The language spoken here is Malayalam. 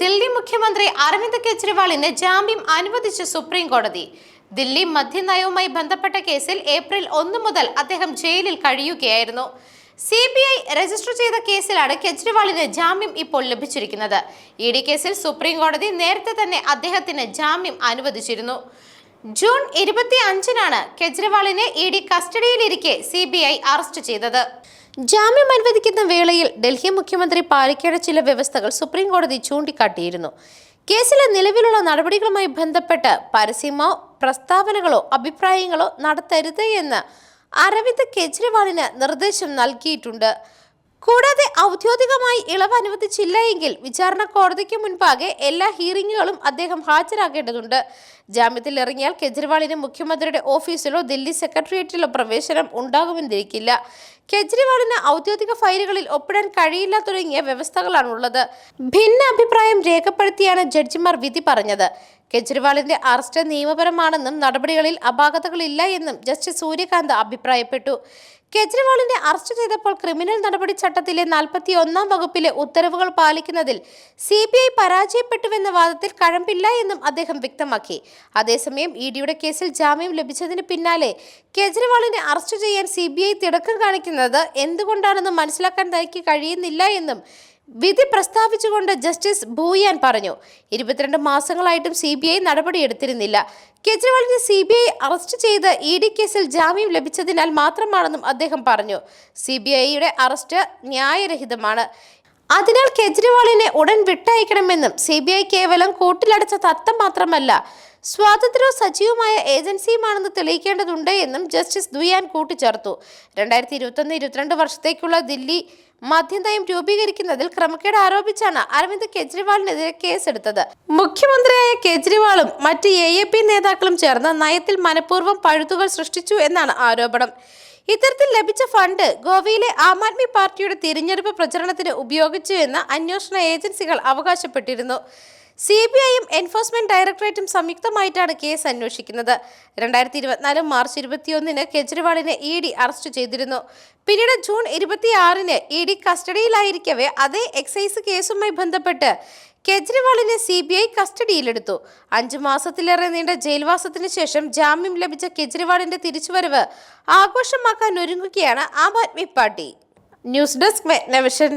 ദില്ലി മുഖ്യമന്ത്രി അരവിന്ദ് കെജ്രിവാളിന് ജാമ്യം അനുവദിച്ച സുപ്രീം കോടതി. ദില്ലി മദ്യനയവുമായി ബന്ധപ്പെട്ട കേസിൽ ഏപ്രിൽ ഒന്ന് മുതൽ അദ്ദേഹം ജയിലിൽ കഴിയുകയായിരുന്നു. സി ബി ഐ രജിസ്റ്റർ ചെയ്ത കേസിലാണ് കെജ്രിവാളിന് ജാമ്യം ഇപ്പോൾ ലഭിച്ചിരിക്കുന്നത്. ഇ ഡി കേസിൽ സുപ്രീം കോടതി നേരത്തെ തന്നെ അദ്ദേഹത്തിന് ജാമ്യം അനുവദിച്ചിരുന്നു. ജൂൺ ഇരുപത്തി അഞ്ചിനാണ് കെജ്രിവാളിനെ ഇ ഡി കസ്റ്റഡിയിലിരിക്കെ സി ബി ഐ അറസ്റ്റ് ചെയ്തത്. ജാമ്യം അനുവദിക്കുന്ന വേളയിൽ ഡൽഹി മുഖ്യമന്ത്രി പാലിക്കേണ്ട ചില വ്യവസ്ഥകൾ സുപ്രീം കോടതി ചൂണ്ടിക്കാട്ടിയിരുന്നു. കേസിലെ നിലവിലുള്ള നടപടികളുമായി ബന്ധപ്പെട്ട് പരസ്യമോ പ്രസ്താവനകളോ അഭിപ്രായങ്ങളോ നടത്തരുത് എന്ന് അരവിന്ദ് കെജ്രിവാളിന് നിർദ്ദേശം നൽകിയിട്ടുണ്ട്. കൂടാതെ ഔദ്യോഗികമായി ഇളവ് അനുവദിച്ചില്ല എങ്കിൽ വിചാരണ കോടതിക്ക് മുൻപാകെ എല്ലാ ഹിയറിങ്ങുകളും അദ്ദേഹം ഹാജരാകേണ്ടതുണ്ട്. ജാമ്യത്തിൽ ഇറങ്ങിയാൽ കെജ്രിവാളിന് മുഖ്യമന്ത്രിയുടെ ഓഫീസിലോ ദില്ലി സെക്രട്ടേറിയറ്റിലോ പ്രവേശനം ഉണ്ടാകുമെന്നിരിക്കില്ല. കെജ്രിവാളിന് ഔദ്യോഗിക ഫയലുകളിൽ ഒപ്പിടാൻ കഴിയില്ല തുടങ്ങിയ വ്യവസ്ഥകളാണുള്ളത്. ഭിന്ന അഭിപ്രായം രേഖപ്പെടുത്തിയാണ് ജഡ്ജിമാർ വിധി പറഞ്ഞത്. കെജ്രിവാളിന്റെ അറസ്റ്റ് നിയമപരമാണെന്നും നടപടികളിൽ അപാകതകളില്ല എന്നും ജസ്റ്റിസ് സൂര്യകാന്ത് അഭിപ്രായപ്പെട്ടു. കെജ്രിവാളിനെ അറസ്റ്റ് ചെയ്തപ്പോൾ ക്രിമിനൽ നടപടി ചട്ടത്തിലെ നാൽപ്പത്തി ഒന്നാം വകുപ്പിലെ ഉത്തരവുകൾ പാലിക്കുന്നതിൽ സി ബി ഐ പരാജയപ്പെട്ടുവെന്ന വാദത്തിൽ കഴമ്പില്ല എന്നും അദ്ദേഹം വ്യക്തമാക്കി. അതേസമയം ഇ ഡിയുടെ കേസിൽ ജാമ്യം ലഭിച്ചതിന് പിന്നാലെ കെജ്രിവാളിനെ അറസ്റ്റ് ചെയ്യാൻ സി ബി ഐ തിടക്കം കാണിക്കുന്നത് എന്തുകൊണ്ടാണെന്ന് മനസ്സിലാക്കാൻ തനിക്ക് കഴിയുന്നില്ല എന്നും വിധി പ്രസ്താവിച്ചുകൊണ്ട് ജസ്റ്റിസ് ഭൂയാൻ പറഞ്ഞു. ഇരുപത്തിരണ്ട് മാസങ്ങളായിട്ടും സി ബി ഐ നടപടിയെടുത്തിരുന്നില്ല. കെജ്രിവാളിനെ സി ബി ഐ അറസ്റ്റ് ചെയ്ത് ഇ ഡി കേസിൽ ജാമ്യം ലഭിച്ചതിനാൽ മാത്രമാണെന്നും അദ്ദേഹം പറഞ്ഞു. സി ബി ഐയുടെ അറസ്റ്റ് ന്യായരഹിതമാണ്. അതിനാൽ കെജ്രിവാളിനെ ഉടൻ വിട്ടയക്കണമെന്നും സി ബി ഐ കേവലം കൂട്ടിലടച്ച തത്ത മാത്രമല്ല സ്വാതന്ത്ര്യവും സജീവമായ ഏജൻസിയുമാണെന്ന് തെളിയിക്കേണ്ടതുണ്ട് എന്നും ജസ്റ്റിസ് ദുയാൻ കൂട്ടിച്ചേർത്തു. രണ്ടായിരത്തി ഇരുപത്തൊന്ന് ഇരുപത്തിരണ്ട് വർഷത്തേക്കുള്ള ദില്ലി മദ്യനയം രൂപീകരിക്കുന്നതിൽ ക്രമക്കേട് ആരോപിച്ചാണ് അരവിന്ദ് കെജ്രിവാളിനെതിരെ കേസെടുത്തത്. മുഖ്യമന്ത്രിയായ കെജ്രിവാളും മറ്റ് എ എ പി നേതാക്കളും ചേർന്ന് നയത്തിൽ മനഃപൂർവം പഴുതുകൾ സൃഷ്ടിച്ചു എന്നാണ് ആരോപണം. ഇത്തരത്തിൽ ലഭിച്ച ഫണ്ട് ഗോവയിലെ ആം ആദ്മി പാർട്ടിയുടെ തിരഞ്ഞെടുപ്പ് പ്രചരണത്തിന് ഉപയോഗിച്ചു എന്ന് അന്വേഷണ ഏജൻസികൾ അവകാശപ്പെട്ടിരുന്നു. സി ബി ഐയും എൻഫോഴ്സ്മെന്റ് ഡയറക്ടറേറ്റും സംയുക്തമായിട്ടാണ് കേസ് അന്വേഷിക്കുന്നത്. രണ്ടായിരത്തി ഇരുപത്തിനാല് മാർച്ച് ഇരുപത്തിയൊന്നിന് കെജ്രിവാളിനെ ഇ ഡി അറസ്റ്റ് ചെയ്തിരുന്നു. പിന്നീട് ജൂൺ ഇരുപത്തിയാറിന് ഇ ഡി കസ്റ്റഡിയിലായിരിക്കവേ അതേ എക്സൈസ് കേസുമായി ബന്ധപ്പെട്ട് കെജ്രിവാളിനെ സി ബി ഐ കസ്റ്റഡിയിലെടുത്തു. അഞ്ചു മാസത്തിലേറെ നീണ്ട ജയിൽവാസത്തിന് ശേഷം ജാമ്യം ലഭിച്ച കെജ്രിവാളിന്റെ തിരിച്ചുവരവ് ആഘോഷമാക്കാൻ ഒരുങ്ങുകയാണ് Aam Aadmi Party. News desk മെഗ്നവിഷൻ.